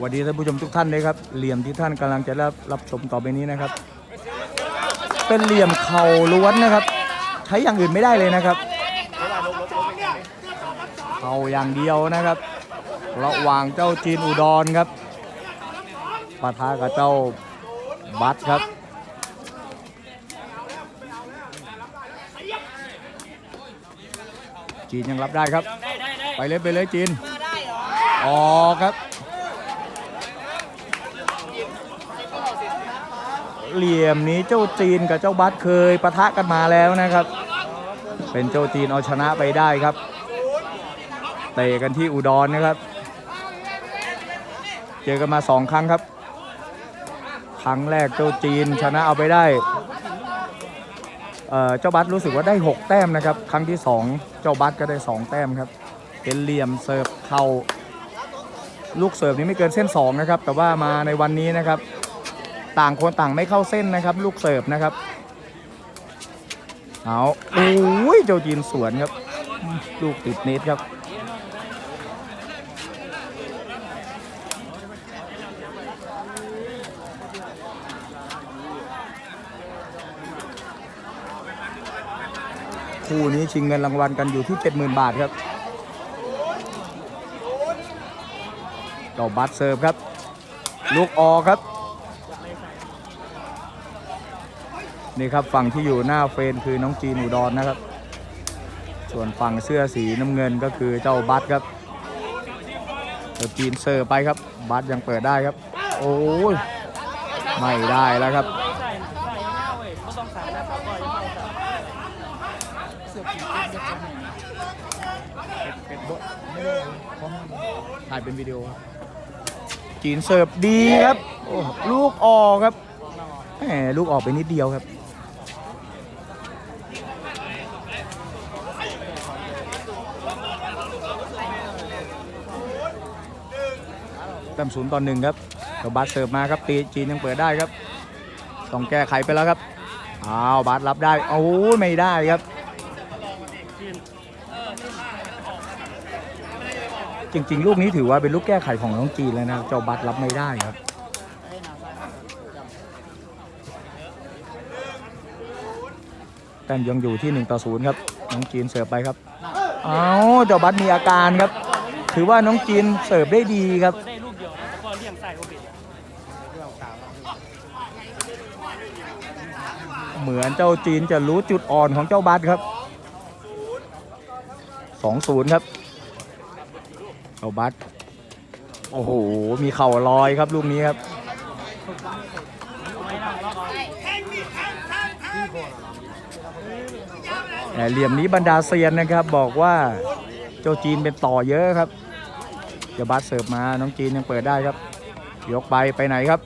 สวัสดีท่านผู้ชมทุกท่านเลยครับ เหลี่ยมที่ท่านกำลังจะรับรับชมต่อไปนี้นะครับ เป็นเหลี่ยมเข่าล้วนนะครับ ใช้อย่างอื่นไม่ได้เลยนะครับเข่าอย่างเดียวนะครับ ระหว่างเจ้าจีนอุดรครับปะทะกับเจ้าบัตครับจีนยังรับได้ครับ ไปเลยไปเลยจีน อ๋อครับ เหลี่ยมนี้เจ้าจีนกับเจ้าบัตเคยปะทะกันมาแล้วนะครับ เป็นเจ้าจีนเอาชนะไปได้ครับเตะกันที่อุดรนะครับ เจอกันมาสองครั้งครับ ครั้งแรกเจ้าจีนชนะเอาไปได้เอ่อเจ้าบัตรู้สึกว่าได้ 6 แต้มนะครับ ครั้งที่ 2 เจ้าบัตก็ได้ 2 แต้มครับ เป็นเหลี่ยมเสิร์ฟเข่าลูกเสิร์ฟนี้ไม่เกินเส้น 2 นะครับ แต่ว่ามาในวันนี้นะครับ ต่างคนต่างไม่เข้าเส้นนะครับ ลูกเสิร์ฟนะครับ เอาโอ้ยเจ้าจีนสวนครับ ลูกติดเน็ตครับคู่นี้ชิงเงินรางวัลกันอยู่ที่ 70,000 บาทครับเจ้าบัตรเสิร์ฟครับ ลูกออครับ นี่ครับฝั่งที่อยู่หน้าเฟรนคือน้องจีนอุดรนนะครับ ส่วนฝั่งเสื้อสีน้ำเงินก็คือเจ้าบัตครับเจ้าจีนเสิร์ฟไปครับ บัตยังเปิดได้ครับ โอ้ยไม่ได้แล้วครับถ่ายเป็นวิดีโอจีนเสิร์ฟดีครับโอ้ลูกออกครับแหมลูกออกไปนิดเดียวครับ แต้มศูนย์ต่อหนึ่งครับตัวบาสเสิร์ฟมาครับตีจีนยังเปิดได้ครับต้องแก้ไขไปแล้วครับอ้าวบาสรับได้โอ้ยไม่ได้ครับจริง ๆ ลูกนี้ถือว่าเป็นลูกแก้ไขของน้องจีนแล้วนะเจ้าบัตรรับไม่ได้ครับแต้มยังอยู่ที่1ต่อ0ครับน้องจีนเสิร์ฟไปครับเอาเจ้าบัตรมีอาการครับ ถือว่าน้องจีนเสิร์ฟได้ดีครับ ได้ลูกเดียวนะแล้วก็เลี่ยงใส่โอเบต เหมือนเจ้าจีนจะรู้จุดอ่อนของเจ้าบัตครับ2-0ครับเจ้าบัตโอ้โห มีเข่าลอยครับลูกนี้ครับเหลี่ยมนี้บรรดาเซียนนะครับบอกว่าเจ้าจีนเป็นต่อเยอะครับเจ้าบัสเสิร์ฟมาน้องจีนยังเปิดได้ครับ ยกไปไปไหนครับ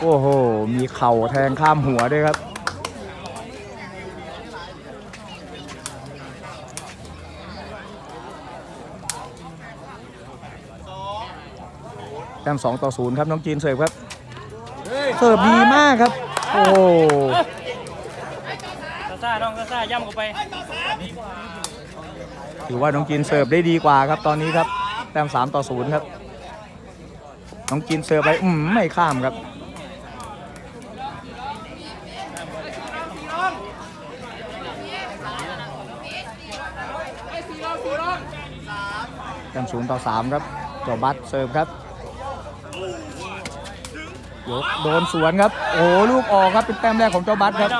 โอ้โห มีเข่าแทงข้ามหัวด้วยครับ แต้ม2ต่อ0ครับน้องจีนเสิร์ฟครับเสิร์ฟดีมากครับ โอ้โหซาซ่าน้องซาซ่าย่ำเข้าไปถือว่าน้องจีนเสิร์ฟได้ดีกว่าครับตอนนี้ครับ แต้ม3ต่อ0ครับ น้องจีนเสิร์ฟไปอืมไม่ข้ามครับแต้ม0ต่อ3ครับเจ้าบัตเสิร์ฟครับ ยกโดนสวนครับ โอ้ลูกออกครับเป็นแต้มแรกของเจ้าบัตครับ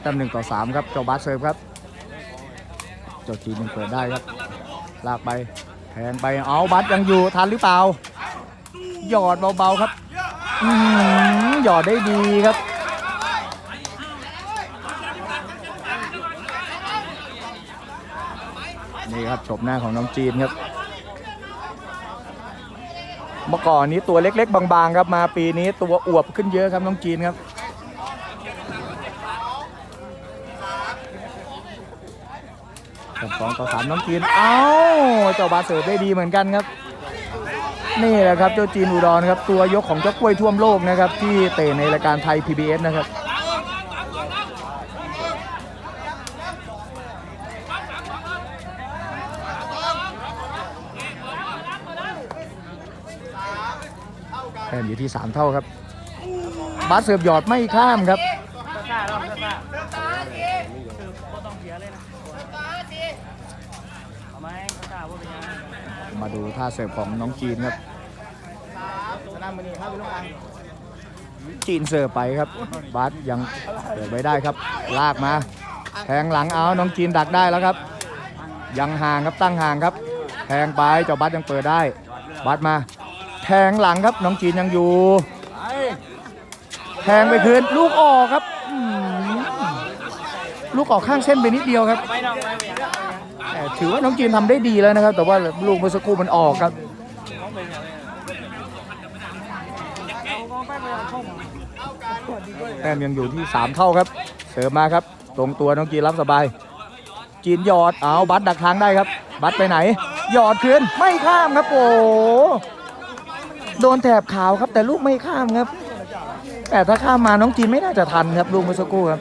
แต้มหนึ่งต่อสามครับเจ้าบัสเสิร์ฟครับ เจ้าทีมยังเปิดได้ครับ ลากไปแทงไปเอาบัสยังอยู่ทันหรือเปล่า หยอดเบาๆครับอือหือหยอดได้ดีครับ นี่ครับ ชมหน้าของน้องจีนครับเมื่อก่อนนี้ตัวเล็กๆ บางๆครับมาปีนี้ตัวอวบขึ้นเยอะครับน้องจีนครับ สองต่อสามน้องจีน เอ้าเจ้าบาสเสิร์ฟได้ดีเหมือนกันครับ นี่แหละครับเจ้าจีนอุดรครับตัวยกของเจ้ากล้วยท่วมโลกนะครับที่เตะในรายการไทย PBS นะครับ ต้มอยู่ที่ 3 เท่าครับบาสเสิร์ฟหยอดไม่ข้ามครับมาดูท่าเสิร์ฟของน้องจีนครับจีนเสิร์ฟไปครับบาสยังเปิดไว้ได้ครับ ลากมาแทงหลังเอาน้องจีนดักได้แล้วครับ ยังห่างครับตั้งห่างครับแทงไปเจ้าบัสยังเปิดได้ บัสมา แทงหลังครับน้องจีนยังอยู่ แทงไปคืนลูกออกครับอืมลูกออกข้างเส้นไปนิดเดียวครับไม่น้องไม่เป็นยังแต่ถือว่าน้องจีนทำได้ดีแล้วนะครับ แต่ว่าลูกเมื่อสักครู่มันออกครับน้องเป็นยังเอาก็ไปไปเอาเข้ามาแต้มยังอยู่ที่3เท่าครับ เสริมมาครับ ตรงตัวน้องจีนรับสบาย จีนหยอดเอาบัตรดักทางได้ครับ บัตรไปไหน หยอดคืนไม่ข้ามครับโอ้ โหโดนแถบขาวครับ แต่ลูกไม่ข้ามครับ แต่ถ้าข้ามมาน้องจีนไม่น่าจะทันครับลูกเมื่อสักครู่ครับ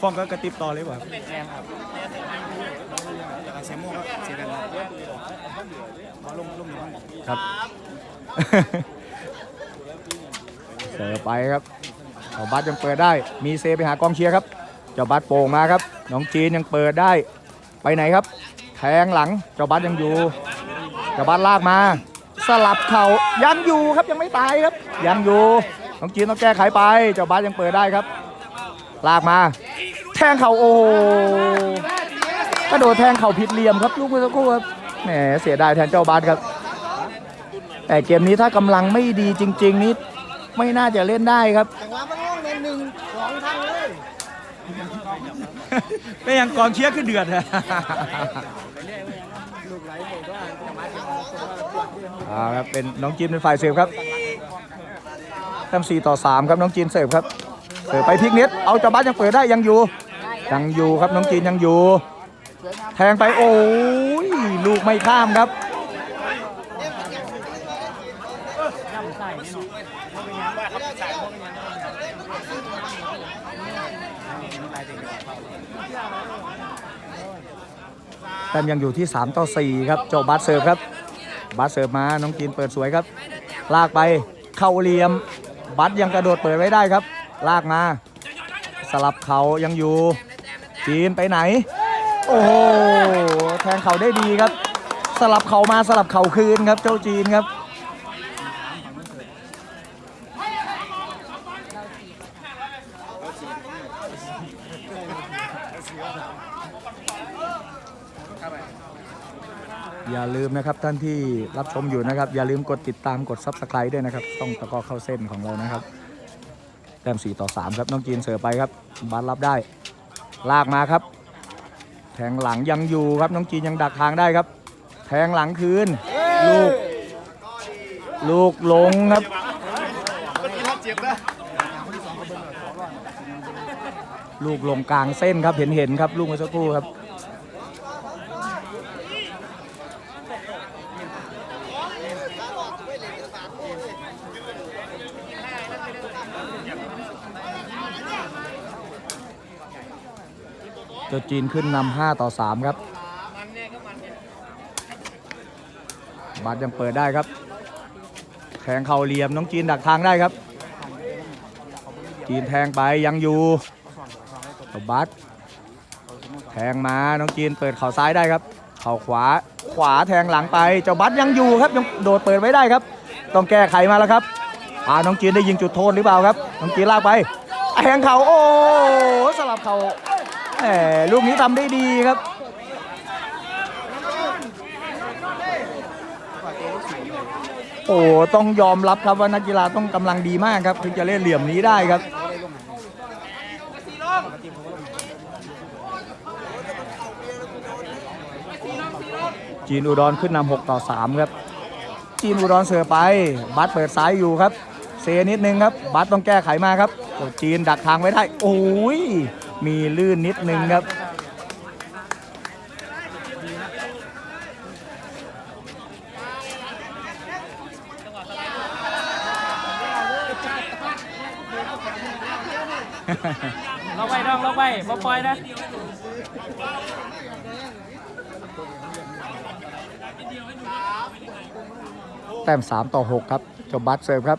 ฟ้องก็กระติบต่อเลยว่ะแรงครับจากเซโม่ครับเสียกันมาลงลงอยู่บ้านครับเสิร์ฟไปครับเจ้าบัตยังเปิดได้ มีเซไปหากองเชียร์ครับ เจ้าบัตโป่งมาครับ น้องจีนยังเปิดได้ ไปไหนครับ แทงหลัง เจ้าบัตยังอยู่ เจ้าบัตลากมา สลับเข่ายังอยู่ครับยังไม่ตายครับ ยังอยู่ น้องจีนต้องแก้ไขไป เจ้าบัตยังเปิดได้ครับ ลากมา แทงเข่าโอ้กระโดดแทงเข่าผิดเหลี่ยมครับลูกเมื่อสักครู่ครับ แหมเสียดายแทนเจ้าบัตครับ แต่เกมนี้ถ้ากำลังไม่ดีจริง ๆนี่ไม่น่าจะเล่นได้ครับ ไม่ยังกองเชียร์ขึ้นเดือดอะอ่าครับเป็นน้องจีนเป็นฝ่ายเสิร์ฟครับแต้ม4ต่อ 3 ครับน้องจีนเสิร์ฟครับเสิร์ฟไปพลิกเน็ตเอาจ้าบ้านยังเปิดได้ยังอยู่ยังอยู่ครับน้องจีนยังอยู่ แทงไปโอ้ยลูกไม่ข้ามครับ ย่ำใส่นี่น้องว่าเป็นยังว่าครับใส่ว่าเป็นยัง แต้มยังอยู่ที่ 3 ต่อ 4 ครับเจ้าบาสเสิร์ฟครับบาสเสิร์ฟมาน้องจีนเปิดสวยครับ ลากไปเข้าเหลี่ยมบัสยังกระโดดเปิดไว้ได้ครับ ลากมา สลับเขายังอยู่ จีนไปไหน โอ้โหแทงเข่าได้ดีครับ สลับเข่ามาสลับเข่าคืนครับ เจ้าจีนครับ อย่าลืมนะครับท่านที่รับชมอยู่นะครับ อย่าลืมกดติดตามกด Subscribe ด้วยนะครับ ต้องตะกอเข้าเส้นของเรานะครับแต้ม4ต่อ3ครับน้องจีนเสิร์ฟไปครับบาสรับได้ ลากมาครับ แทงหลังยังอยู่ครับน้องจีนยังดักทางได้ครับ แทงหลังคืน ลูก ลูกลงครับลูกลงกลางเส้นครับเห็นเห็นครับ ลูกเมื่อสักครู่ครับ เจ้าจีนขึ้นนำ5ต่อ3ครับบัตรยังเปิดได้ครับ แทงเข่าเหลี่ยมน้องจีนดักทางได้ครับ จีนแทงไปยังอยู่บัตรแทงมาน้องจีนเปิดเข่าซ้ายได้ครับ เข่าขวาขวาแทงหลังไปเจ้าบัตรยังอยู่ครับยังโดดเปิดไว้ได้ครับ ต้องแก้ไขมาแล้วครับอ่าน้องจีนได้ยิงจุดโทษหรือเปล่าครับ น้องจีนลากไปแทงเข่าโอ้สลับเข่า แหมลูกนี้ทำได้ดีครับโอ้ต้องยอมรับครับว่านักกีฬาต้องกำลังดีมากครับถึงจะเล่นเหลี่ยมนี้ได้ครับจีนอุดรขึ้นนำ6ต่อ 3 ครับ จีนอุดรเสือไป บัตเปิดซ้ายอยู่ครับ เซนิดนึงครับ บัตต้องแก้ไขมาครับจีนดักทางไว้ได้ โอ้ย มีลื่นนิดนึงครับมล็อกไว้น้องล็อกไว้บ่ปล่อยนะแต้ม3ต่อ 6 ครับเจ้าบัตเสิร์ฟครับ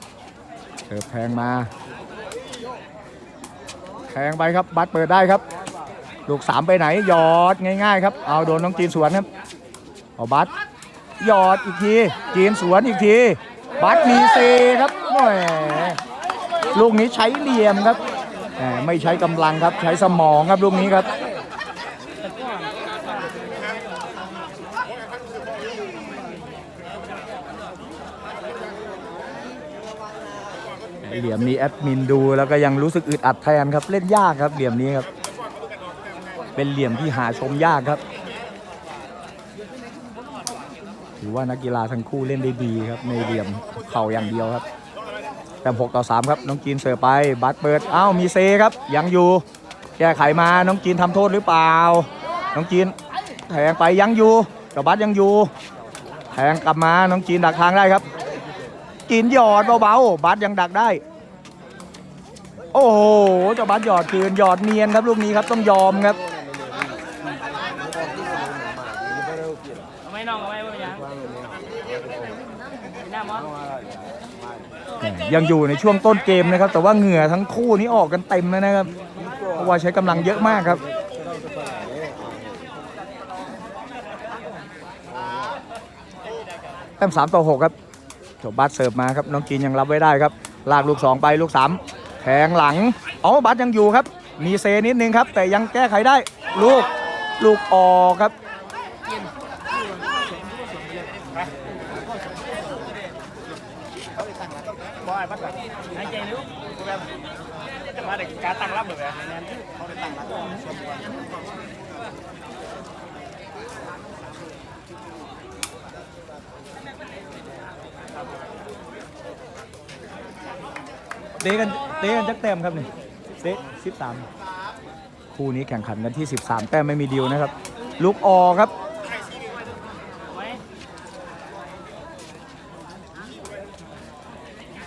เสิร์ฟแทงมา แทงไปครับ บัตเปิดได้ครับ ลูก3ไปไหนหยอดง่ายๆครับ เอาโดนน้องจีนสวนครับ เอาบัตหยอดอีกที จีนสวนอีกที บัตมีเซครับโอ้ยลูกนี้ใช้เหลี่ยมครับ ไม่ใช้กำลังครับ ใช้สมองครับลูกนี้ครับ เหลี่ยมนี้แอดมินดูแล้วก็ยังรู้สึกอึดอัดแทนครับเล่นยากครับเหลี่ยมนี้ครับ เป็นเหลี่ยมที่หาชมยากครับ ถือว่านักกีฬาทั้งคู่เล่นได้ดีครับในเหลี่ยมเข่าอย่างเดียวครับแต่6ต่อ3ครับน้องจีนเสิร์ฟไปบัตรเปิดอ้าวมีเซครับยังอยู่ แก้ไขมาน้องจีนทำโทษหรือเปล่า น้องจีนแทงไปยังอยู่กับบัตรยังอยู่แทงกลับมาน้องจีนดักทางได้ครับ จีนหยอดเบาๆบัตรยังดักได้ โอ้โหเจ้าบัตรหยอดคืนหยอดเนียนครับลูกนี้ครับต้องยอมครับเอาไว้น้องเอาไว้บ่เป็นหยังหน้ามั้งยังอยู่ในช่วงต้นเกมนะครับ แต่ว่าเหงื่อทั้งคู่นี้ออกกันเต็มแล้วนะครับเพราะว่าใช้กำลังเยอะมากครับแต้มสามต่อหกครับโจบัสเสิร์ฟมาครับน้องจีนยังรับไว้ได้ครับลากลูกสองไปลูกสามแทงหลังอ๋อบัสยังอยู่ครับ มีเซนิดนึงครับ แต่ยังแก้ไขได้ลูกลูกออกครับบอ้บัดแบบหายใจลึกมาเด็กการตั้งรับเลย เตะกันเตะกันจักแต้มครับนี่เตะสิบสามคู่นี้แข่งขันกันที่ 13 แต้มไม่มีดีลนะครับ ลูกออกครับ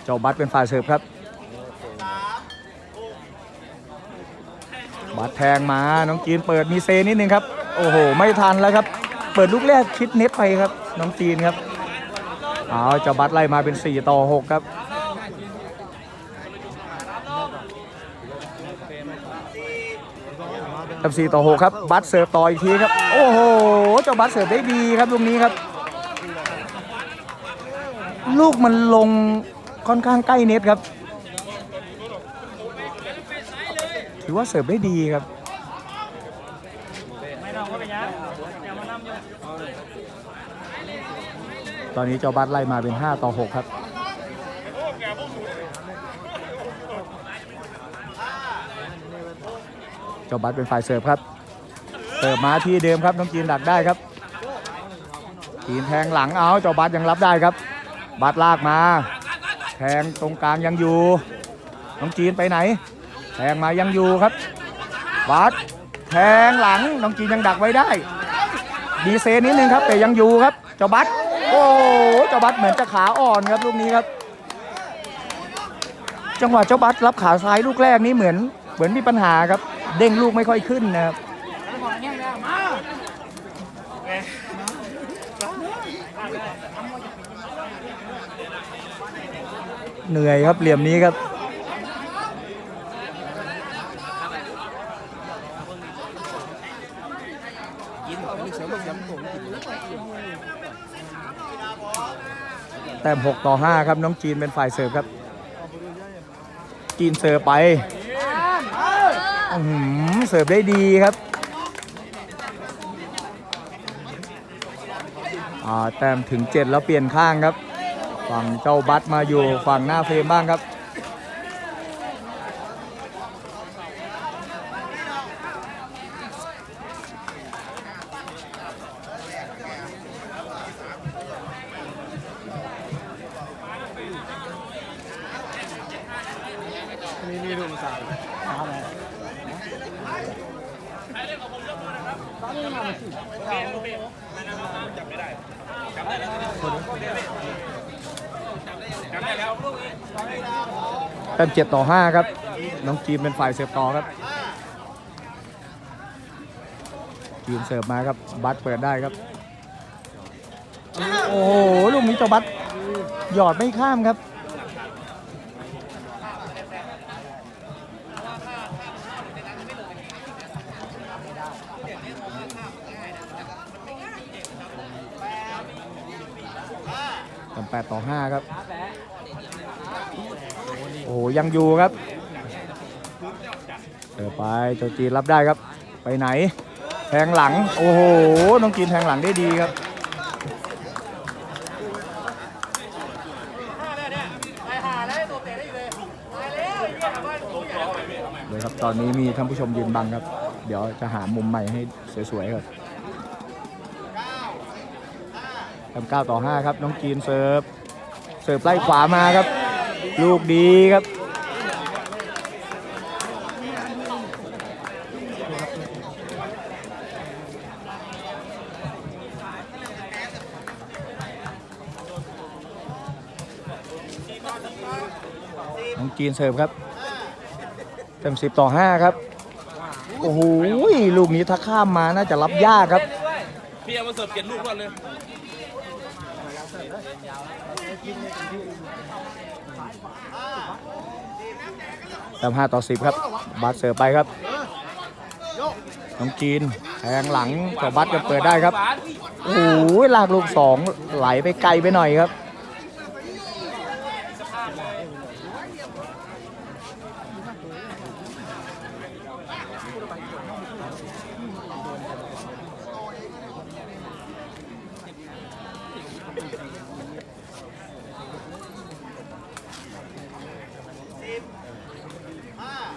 เจ้าบัตเป็นฝ่ายเสิร์ฟครับ บัตแทงมาน้องจีนเปิดมีเซนิดนึงครับ โอ้โห ไม่ทันแล้วครับ เปิดลูกแรกคิดเน็ตไปครับ น้องจีนครับ เอาเจ้าบัตไล่มาเป็น 4 ต่อ 6 ครับ กับ4ต่อ6ครับ บัตเสิร์ฟต่ออีกทีครับ โอ้โห เจ้าบัตเสิร์ฟได้ดีครับลูกนี้ครับ ลูกมันลงค่อนข้างใกล้เน็ตครับ ถือว่าเสิร์ฟได้ดีครับตอนนี้เจ้าบัตไล่มาเป็น 5 ต่อ 6 ครับ เจ้าบัตเป็นฝ่ายเสิร์ฟครับเสิร์ฟมาที่เดิมครับน้องจีนดักได้ครับจีนแทงหลังเอาเจ้าบัตยังรับได้ครับ บัตลากมาแทงตรงกลางยังอยู่ น้องจีนไปไหน แทงมายังอยู่ครับ บัตแทงหลังน้องจีนยังดักไว้ได้ ดีเซนิดนึงครับแต่ยังอยู่ครับ เจ้าบัตโอ้เจ้าบัตเหมือนจะขาอ่อนครับลูกนี้ครับ จังหวะเจ้าบัตรับขาซ้ายลูกแรกนี้เหมือนเหมือนมีปัญหาครับ เด้งลูกไม่ค่อยขึ้นนะครับเหนื่อยครับเหลี่ยมนี้ครับแต้ม6ต่อ 5 ครับ น้องจีนเป็นฝ่ายเสิร์ฟครับ จีนเสิร์ฟไป อื้อหือเสิร์ฟได้ดีครับอ่าแต้มถึง 7 แล้วเปลี่ยนข้างครับ ฝั่งเจ้าบัตมาอยู่ฝั่งหน้าเฟรมบ้างครับ แต้ม7ต่อ5ครับ น้องจีนเป็นฝ่ายเสิร์ฟต่อครับจีนเสิร์ฟมาครับ บัตเปิดได้ครับ โอ้โห ลูกนี้เจ้าบัตหยอดไม่ข้ามครับแปดต่อห้าครับ โอยู่ครับเดินไปเจ้าจีนรับได้ครับ ไปไหน แทงหลัง โอ้โห น้องจีนแทงหลังได้ดีครับเลยครับ ตอนนี้มีท่านผู้ชมยืนบังครับ เดี๋ยวจะหามุมใหม่ให้สวยๆครับทำเก้าต่อห้าครับ น้องจีนเสิร์ฟ เสิร์ฟไล่ขวามาครับ ลูกดีครับ จีนเสิร์ฟครับเต็มสิบต่อห้าครับ โอ้โหลูกนี้ถ้าข้ามมาน่าจะรับยากครับ พี่เอามาเสิร์ฟเก็บลูกก่อนเลยเต็มห้าต่อสิบครับ บัตเสิร์ฟไปครับ น้องจีนแทงหลังต่อบัตก็เปิดได้ครับ โอ้โหลากลูกสองไหลไปไกลไปหน่อยครับ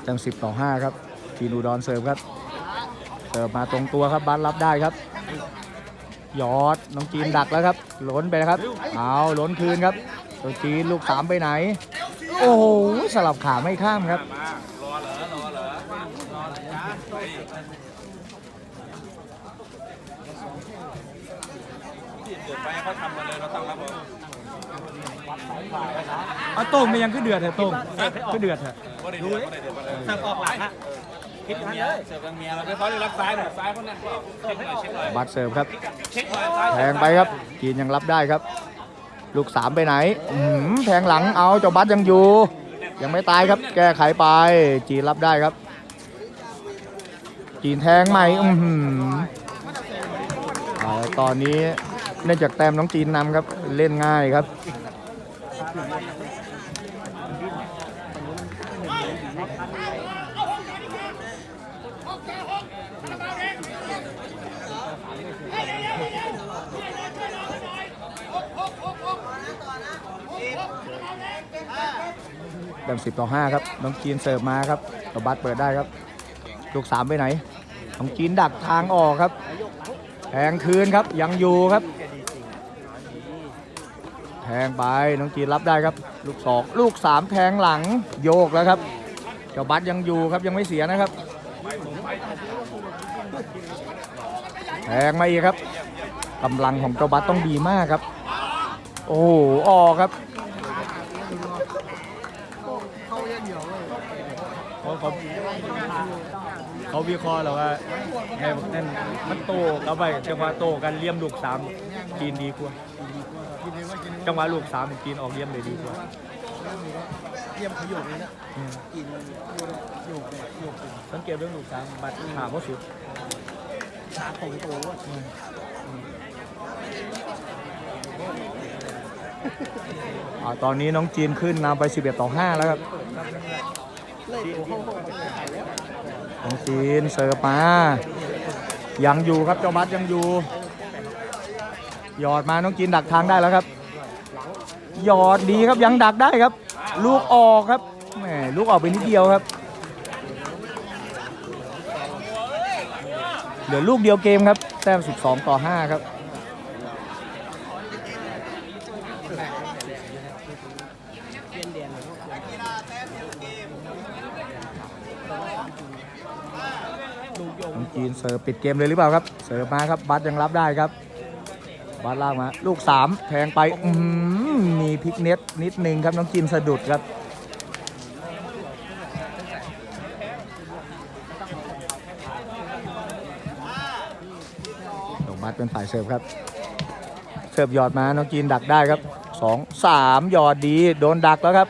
จังสิบต่อห้าครับ ทีนูดอนเสิร์ฟครับ เสิร์ฟมาตรงตัวครับบัสรับได้ครับ ยอดน้องจีนดักแล้วครับล้นไปนะครับ เอาล้นคืนครับ ตัวจีนลูกสามไปไหน โอ้โหสลับขาไม่ข้ามครับเองรับเอาโต้งไม่ยังขึ้นเดือดเหรอโต้งขึ้นเดือดเหรอ ก็ได้เดือดก็ได้เดือดก็ได้เสิร์ฟออกหลังฮะคิดทันเลยเสิร์ฟกลางเมียเราไปเขาได้รับซ้ายหน่อยซ้ายเขาแน่นเปล่าเช็คหน่อยเช็คหน่อยบัสเสิร์ฟครับ เช็คหน่อยซ้ายแทงไปครับ จีนยังรับได้ครับ ลูกสามไปไหนอื้อหือแทงหลังเอาเจ้าบัสยังอยู่ ยังไม่ตายครับ แก้ไขไป จีนรับได้ครับ จีนแทงใหม่อื้อหือเอาตอนนี้เนื่องจากแต้มน้องจีนนำครับเล่นง่ายครับ แบ่งสิบต่อห้าครับ น้องจีนเสิร์ฟมาครับตบัสเปิดได้ครับลูกสามไปไหน น้องจีนดักทางออกครับแทงคืนครับ ยังอยู่ครับ แทงไป น้องจีนรับได้ครับ ลูกสองลูกสามแทงหลังโยกแล้วครับเจ้าบัสยังอยู่ครับยังไม่เสียนะครับ แทงมาอีกครับกำลังของเจ้าบัสต้องดีมากครับ โอ้โหออกครับ เขาเขาวิเคราะห์แล้วว่าไงนั่นมันโตกับไปจังหวะโตกันเลี่ยมลูกสามจีนดีกว่าจังหวะลูกสามจีนออกเลี่ยมเลยดีกว่าเยี่ยมขยกเลยนะกินโยกเลยโยกเลยสังเกตเรื่องลูกสามบัตรขาเพราสุดขาของโตอะอ่าตอนนี้น้องจีนขึ้นนำไป 11 ต่อ 5 แล้วครับ ขงไปขายแล้วน้องจีนเสิร์ฟมา ยังอยู่ครับเจ้าบัตยังอยู่ หยอดมาน้องจีนดักทางได้แล้วครับ หยอดดีครับยังดักได้ครับ ลูกออกครับแหมลูกออกไปนิดเดียวครับ เหลือลูกเดียวเกมครับ แต้ม 12 ต่อ 5 ครับ เปลี่ยนเดียนเลย น้อง จีนเสิร์ฟปิดเกมเลยหรือเปล่าครับ เสิร์ฟมาครับ บัตยังรับได้ครับ บัตล่ากมา ลูก 3 แทงไปอืมีพิกเน็ตนิดนึงครับ น้องจีนสะดุดครับนบัตเป็นฝ่ายเสิร์ฟครับ เสิร์ฟหยอดมา น้องจีนดักได้ครับสองสามหยอดดีโดนดักแล้วครับ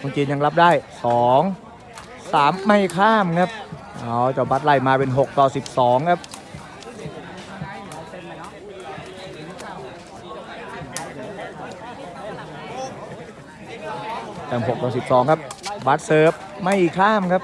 น้องจีนยังรับได้สองสามไม่ข้ามครับ เอาเจ้าบัตไล่มาเป็น 6 ต่อ 12 ครับแต้ม6ต่อ 12 ครับ บัตเซิร์ฟไม่ข้ามครับ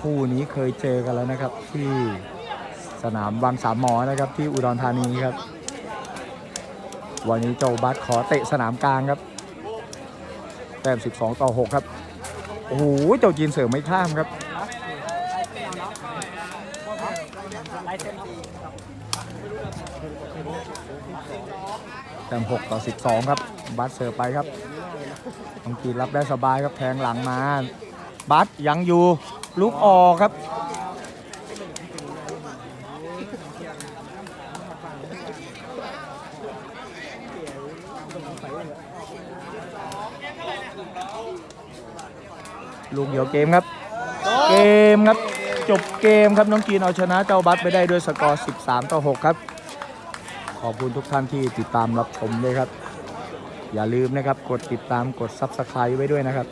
คู่ นี้เคยเจอกันแล้วนะครับ ที่สนามวังสามหมอนะครับที่อุดรธานีครับ วันนี้เจ้าบัสขอเตะสนามกลางครับ แต้ม 12 ต่อ 6 ครับ โอ้โห เจ้าจีนเสริมไม่ข้ามครับลายเส้นครับแต้ม6ต่อ 12 ครับ บัสเสิร์ฟไปครับน้องจีนรับได้สบายครับแทงหลังมา บัสยังอยู่ ลุกออกครับ ลูกเดี่ยวเกมครับ เกมครับ จบเกมครับน้องจีนเอาชนะเจ้าบัสไปได้ด้วยสกอร์ 13 ต่อ 6 ครับ ขอบคุณทุกท่านที่ติดตามรับชมด้วยครับ อย่าลืมนะครับ กดติดตามกด Subscribe ไว้ด้วยนะครับ